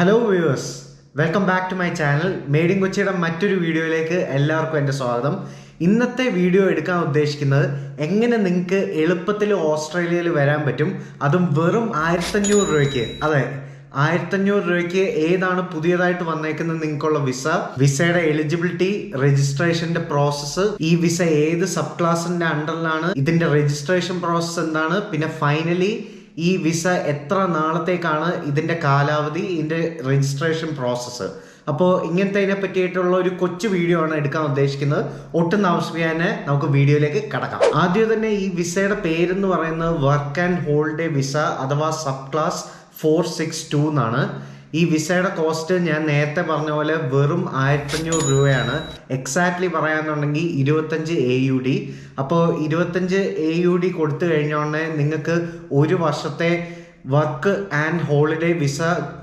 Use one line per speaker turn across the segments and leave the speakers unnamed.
Hello viewers welcome back to my channel made in കൊച്ചിയുടെ മറ്റൊരു വീഡിയോയിലേക്ക് എല്ലാവർക്കും എന്റെ സ്വാഗതം. ഇന്നത്തെ വീഡിയോ എടുക്കാൻ ഉദ്ദേശിക്കുന്നത് എങ്ങനെ നിങ്ങൾക്ക് എളുപ്പത്തിൽ ഓസ്ട്രേലിയയിൽ വരാൻ പറ്റും? അതും വെറും ആയിരത്തഞ്ഞൂറ് രൂപയ്ക്ക്. അതെ ആയിരത്തഞ്ഞൂറ് രൂപയ്ക്ക് ഏതാണ് പുതിയതായിട്ട് വന്നേക്കുന്നത് നിങ്ങൾക്കുള്ള വിസ? വിസയുടെ എലിജിബിലിറ്റി രജിസ്ട്രേഷന്റെ പ്രോസസ്സ് ഈ വിസ ഏത് സബ് ക്ലാസിന്റെ അണ്ടറിലാണ് ഇതിന്റെ രജിസ്ട്രേഷൻ പ്രോസസ്സ് എന്താണ്? പിന്നെ ഫൈനലി ഈ വിസ എത്ര നാളത്തേക്കാണ് ഇതിന്റെ കാലാവധി ഇതിന്റെ രജിസ്ട്രേഷൻ പ്രോസസ്സ് അപ്പോൾ ഇങ്ങനത്തെ പറ്റിയിട്ടുള്ള ഒരു കൊച്ചു വീഡിയോ ആണ് എടുക്കാൻ ഉദ്ദേശിക്കുന്നത്. ഒട്ടും താമസിപ്പിക്കാൻ നമുക്ക് വീഡിയോയിലേക്ക് കടക്കാം. ആദ്യം തന്നെ ഈ വിസയുടെ പേരെന്ന് പറയുന്നത് വർക്ക് ആൻഡ് ഹോൾഡേ വിസ അഥവാ sub class four six two എന്നാണ്. ഈ വിസയുടെ കോസ്റ്റ് ഞാൻ നേരത്തെ പറഞ്ഞ പോലെ വെറും ആയിരത്തഞ്ഞൂറ് രൂപയാണ്. എക്സാക്ട്ലി പറയാന്നുണ്ടെങ്കിൽ ഇരുപത്തഞ്ച് എ യു ഡി അപ്പോൾ ഇരുപത്തഞ്ച് എ യു ഡി കൊടുത്തു കഴിഞ്ഞോടനെ നിങ്ങൾക്ക് ഒരു വർഷത്തെ work and holiday visa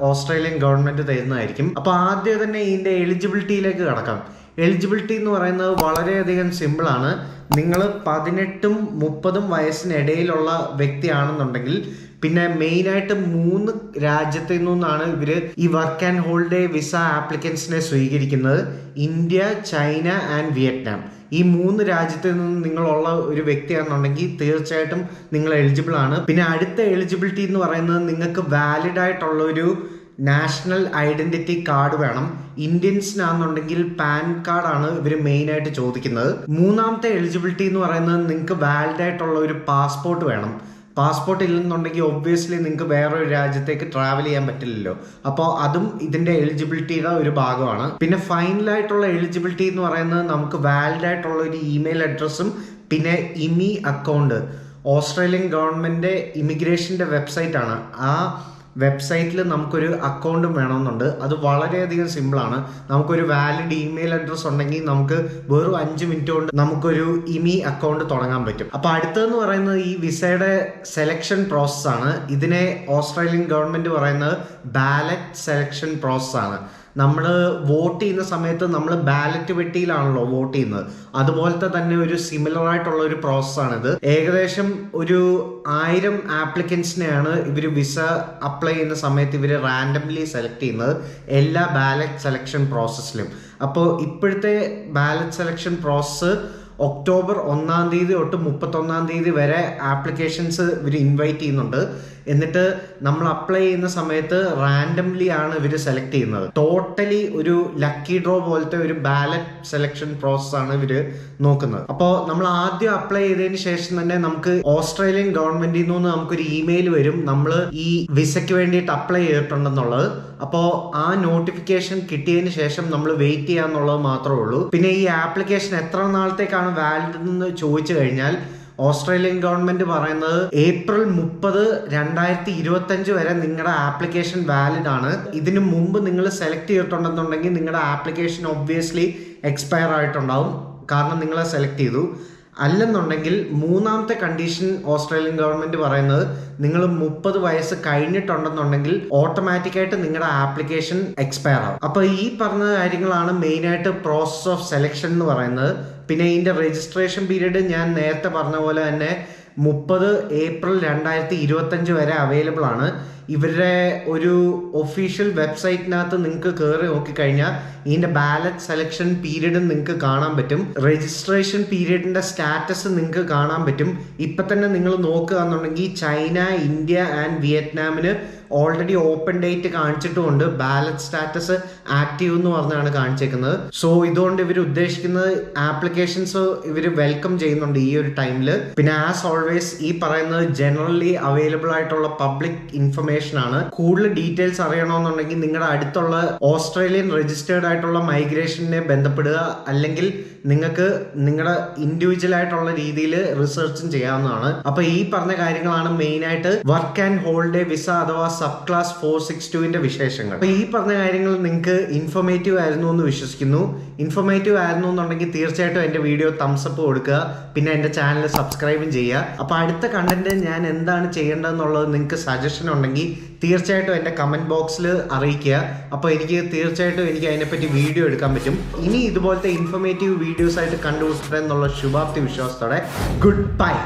Australian government തരുന്നതായിരിക്കും. അപ്പോൾ ആദ്യം തന്നെ ഇതിന്റെ എലിജിബിലിറ്റിയിലേക്ക് കടക്കാം. എലിജിബിലിറ്റി എന്ന് പറയുന്നത് വളരെയധികം സിമ്പിളാണ് നിങ്ങൾ പതിനെട്ടും മുപ്പതും വയസ്സിനിടയിലുള്ള വ്യക്തിയാണെന്നുണ്ടെങ്കിൽ പിന്നെ മെയിനായിട്ട് മൂന്ന് രാജ്യത്തു നിന്നാണ് ഇവർ ഈ വർക്ക് ആൻഡ് ഹോൾഡേ വിസ ആപ്ലിക്കൻസിനെ സ്വീകരിക്കുന്നത്. India China and Vietnam. ഈ മൂന്ന് രാജ്യത്തിൽ നിന്ന് നിങ്ങളുള്ള ഒരു വ്യക്തിയാണെന്നുണ്ടെങ്കിൽ തീർച്ചയായിട്ടും നിങ്ങൾ എലിജിബിൾ ആണ്. പിന്നെ അടുത്ത എലിജിബിലിറ്റി എന്ന് പറയുന്നത് നിങ്ങൾക്ക് വാലിഡ് ആയിട്ടുള്ള ഒരു നാഷണൽ ഐഡന്റിറ്റി കാർഡ് വേണം. ഇന്ത്യൻസിനാണെന്നുണ്ടെങ്കിൽ പാൻ കാർഡാണ് ഇവർ മെയിൻ ആയിട്ട് ചോദിക്കുന്നത്. മൂന്നാമത്തെ എലിജിബിലിറ്റി എന്ന് പറയുന്നത് നിങ്ങൾക്ക് വാലിഡ് ആയിട്ടുള്ള ഒരു പാസ്പോർട്ട് വേണം. പാസ്പോർട്ട് ഇല്ലെന്നുണ്ടെങ്കിൽ ഒബ്വിയസ്ലി നിങ്ങൾക്ക് വേറൊരു രാജ്യത്തേക്ക് ട്രാവൽ ചെയ്യാൻ പറ്റില്ലല്ലോ. അപ്പോൾ അതും ഇതിന്റെ എലിജിബിലിറ്റിയുടെ ഒരു ഭാഗമാണ്. പിന്നെ ഫൈനലായിട്ടുള്ള എലിജിബിലിറ്റി എന്ന് പറയുന്നത് നമുക്ക് വാലിഡ് ആയിട്ടുള്ള ഒരു ഇമെയിൽ അഡ്രസ്സും പിന്നെ ഇമി അക്കൗണ്ട് ഓസ്ട്രേലിയൻ ഗവൺമെന്റ് ഇമിഗ്രേഷന്റെ വെബ്സൈറ്റ് ആണ്. ആ വെബ്സൈറ്റിൽ നമുക്കൊരു അക്കൗണ്ടും വേണമെന്നുണ്ട്. അത് വളരെയധികം സിമ്പിളാണ്. നമുക്കൊരു വാലിഡ് ഇമെയിൽ അഡ്രസ്സ് ഉണ്ടെങ്കിൽ നമുക്ക് വെറും അഞ്ച് മിനിറ്റ് കൊണ്ട് നമുക്കൊരു ഇമി അക്കൗണ്ട് തുടങ്ങാൻ പറ്റും. അപ്പോൾ അടുത്തതെന്ന് പറയുന്നത് ഈ വിസയുടെ സെലക്ഷൻ പ്രോസസ്സാണ്. ഇതിനെ ഓസ്ട്രേലിയൻ ഗവൺമെന്റ് പറയുന്നത് ബാലറ്റ് സെലക്ഷൻ പ്രോസസ്സാണ്. നമ്മൾ വോട്ട് ചെയ്യുന്ന സമയത്ത് നമ്മൾ ബാലറ്റ് പെട്ടിയിലാണല്ലോ വോട്ട് ചെയ്യുന്നത്. അതുപോലത്തെ തന്നെ ഒരു സിമിലർ ആയിട്ടുള്ള ഒരു പ്രോസസ്സാണിത് ഏകദേശം ഒരു ആയിരം ആപ്ലിക്കൻസിനെയാണ് ഇവർ വിസ അപ്ലൈ ചെയ്യുന്ന സമയത്ത് ഇവർ റാൻഡംലി സെലക്ട് ചെയ്യുന്നത് എല്ലാ ബാലറ്റ് സെലക്ഷൻ പ്രോസസ്സിലും അപ്പോൾ ഇപ്പോഴത്തെ ബാലറ്റ് സെലക്ഷൻ പ്രോസസ്സ് ഒക്ടോബർ ഒന്നാം തീയതി തൊട്ട് മുപ്പത്തൊന്നാം തീയതി വരെ ആപ്ലിക്കേഷൻസ് ഇവർ ഇൻവൈറ്റ് ചെയ്യുന്നുണ്ട്. എന്നിട്ട് നമ്മൾ അപ്ലൈ ചെയ്യുന്ന സമയത്ത് റാൻഡംലി ആണ് ഇവർ സെലക്ട് ചെയ്യുന്നത്. ടോട്ടലി ഒരു ലക്കി ഡ്രോ പോലത്തെ ഒരു ബാലറ്റ് സെലക്ഷൻ പ്രോസസ് ആണ് ഇവർ നോക്കുന്നത്. അപ്പോൾ നമ്മൾ ആദ്യം അപ്ലൈ ചെയ്തതിന് ശേഷം തന്നെ നമുക്ക് ഓസ്ട്രേലിയൻ ഗവൺമെന്റിൽ നിന്ന് നമുക്കൊരു ഇമെയിൽ വരും. നമ്മൾ ഈ വിസയ്ക്ക് വേണ്ടിയിട്ട് അപ്ലൈ ചെയ്തിട്ടുണ്ടെന്നുള്ളത്. അപ്പോൾ ആ നോട്ടിഫിക്കേഷൻ കിട്ടിയതിന് ശേഷം നമ്മൾ വെയിറ്റ് ചെയ്യാന്നുള്ളത് മാത്രമേ ഉള്ളൂ. പിന്നെ ഈ ആപ്ലിക്കേഷൻ എത്ര നാളത്തേക്കാണ് വാലിഡ് എന്ന് ചോദിച്ചു കഴിഞ്ഞാൽ ഓസ്ട്രേലിയൻ ഗവൺമെന്റ് പറയുന്നത് ഏപ്രിൽ മുപ്പത് രണ്ടായിരത്തി ഇരുപത്തി അഞ്ച് വരെ നിങ്ങളുടെ ആപ്ലിക്കേഷൻ വാലിഡ് ആണ്. ഇതിനു മുമ്പ് നിങ്ങൾ സെലക്ട് ചെയ്തിട്ടുണ്ടെന്നുണ്ടെങ്കിൽ നിങ്ങളുടെ ആപ്ലിക്കേഷൻ ഒബ്വിയസ്ലി എക്സ്പയർ ആയിട്ടുണ്ടാവും. കാരണം നിങ്ങളെ സെലക്ട് ചെയ്തു. അല്ലെന്നുണ്ടെങ്കിൽ മൂന്നാമത്തെ കണ്ടീഷൻ ഓസ്ട്രേലിയൻ ഗവൺമെന്റ് പറയുന്നത് നിങ്ങൾ മുപ്പത് വയസ്സ് കഴിഞ്ഞിട്ടുണ്ടെന്നുണ്ടെങ്കിൽ ഓട്ടോമാറ്റിക്കായിട്ട് നിങ്ങളുടെ ആപ്ലിക്കേഷൻ എക്സ്പയർ ആവും. അപ്പൊ ഈ പറഞ്ഞ കാര്യങ്ങളാണ് മെയിൻ ആയിട്ട് പ്രോസസ് ഓഫ് സെലക്ഷൻ എന്ന് പറയുന്നത്. പിന്നെ ഇതിന്റെ രജിസ്ട്രേഷൻ പീരീഡ് ഞാൻ നേരത്തെ പറഞ്ഞ പോലെ തന്നെ മുപ്പത് ഏപ്രിൽ രണ്ടായിരത്തി ഇരുപത്തഞ്ച് വരെ അവൈലബിൾ ആണ്. ഇവരുടെ ഒരു ഒഫീഷ്യൽ വെബ്സൈറ്റിനകത്ത് നിങ്ങൾക്ക് കയറി നോക്കിക്കഴിഞ്ഞാൽ ഇതിന്റെ ബാലറ്റ് സെലക്ഷൻ പീരീഡും നിങ്ങൾക്ക് കാണാൻ പറ്റും. രജിസ്ട്രേഷൻ പീരീഡിന്റെ സ്റ്റാറ്റസ് നിങ്ങൾക്ക് കാണാൻ പറ്റും. ഇപ്പം തന്നെ നിങ്ങൾ നോക്കുകയാണെന്നുണ്ടെങ്കിൽ ചൈന ഇന്ത്യ ആൻഡ് വിയറ്റ്നാമിന് ഓൾറെഡി ഓപ്പൺ ഡേറ്റ് കാണിച്ചിട്ടുമുണ്ട്. ബാലറ്റ് സ്റ്റാറ്റസ് ആക്റ്റീവ് എന്ന് പറഞ്ഞാണ് കാണിച്ചേക്കുന്നത്. സോ ഇതുകൊണ്ട് ഇവർ ഉദ്ദേശിക്കുന്നത് ആപ്ലിക്കേഷൻസ് ഇവർ വെൽക്കം ചെയ്യുന്നുണ്ട് ഈ ഒരു ടൈമിൽ പിന്നെ ആസ് ഓൾവേസ് ഈ പറയുന്നത് ജനറലി അവൈലബിൾ ആയിട്ടുള്ള പബ്ലിക് ഇൻഫർമേഷൻ ആണ്. കൂടുതൽ ഡീറ്റെയിൽസ് അറിയണമെന്നുണ്ടെങ്കിൽ നിങ്ങളുടെ അടുത്തുള്ള ഓസ്ട്രേലിയൻ രജിസ്റ്റേർഡ് ആയിട്ടുള്ള മൈഗ്രേഷനെ ബന്ധപ്പെടുക. അല്ലെങ്കിൽ നിങ്ങൾക്ക് നിങ്ങളുടെ ഇൻഡിവിജ്വൽ ആയിട്ടുള്ള രീതിയിൽ റിസർച്ചും ചെയ്യാവുന്നതാണ്. അപ്പൊ ഈ പറഞ്ഞ കാര്യങ്ങളാണ് മെയിൻ ആയിട്ട് വർക്ക് ആൻഡ് ഹോൾഡേ വിസ അഥവാ സബ് ക്ലാസ് ഫോർ സിക്സ് ടുവിന്റെ വിശേഷങ്ങൾ. അപ്പോൾ ഈ പറഞ്ഞ കാര്യങ്ങൾ നിങ്ങൾക്ക് ഇൻഫോർമേറ്റീവ് ആയിരുന്നു എന്ന് വിശ്വസിക്കുന്നു. ഇൻഫോർമേറ്റീവ് ആയിരുന്നു എന്നുണ്ടെങ്കിൽ തീർച്ചയായിട്ടും എന്റെ വീഡിയോ തംസപ്പ് കൊടുക്കുക. പിന്നെ എന്റെ ചാനൽ സബ്സ്ക്രൈബും ചെയ്യുക. അപ്പോൾ അടുത്ത കണ്ടന്റ് ഞാൻ എന്താണ് ചെയ്യേണ്ടതെന്നുള്ളത് നിങ്ങൾക്ക് സജഷൻ ഉണ്ടെങ്കിൽ തീർച്ചയായിട്ടും എന്റെ കമന്റ് ബോക്സിൽ അറിയിക്കുക. അപ്പോൾ എനിക്ക് തീർച്ചയായിട്ടും എനിക്ക് അതിനെപ്പറ്റി വീഡിയോ എടുക്കാൻ പറ്റും. ഇനി ഇതുപോലത്തെ ഇൻഫോർമേറ്റീവ് വീഡിയോസ് ആയിട്ട് കണ്ടുപിടിച്ചിട്ടെ എന്നുള്ള ശുഭാപ്തി വിശ്വാസത്തോടെ ഗുഡ് ബൈ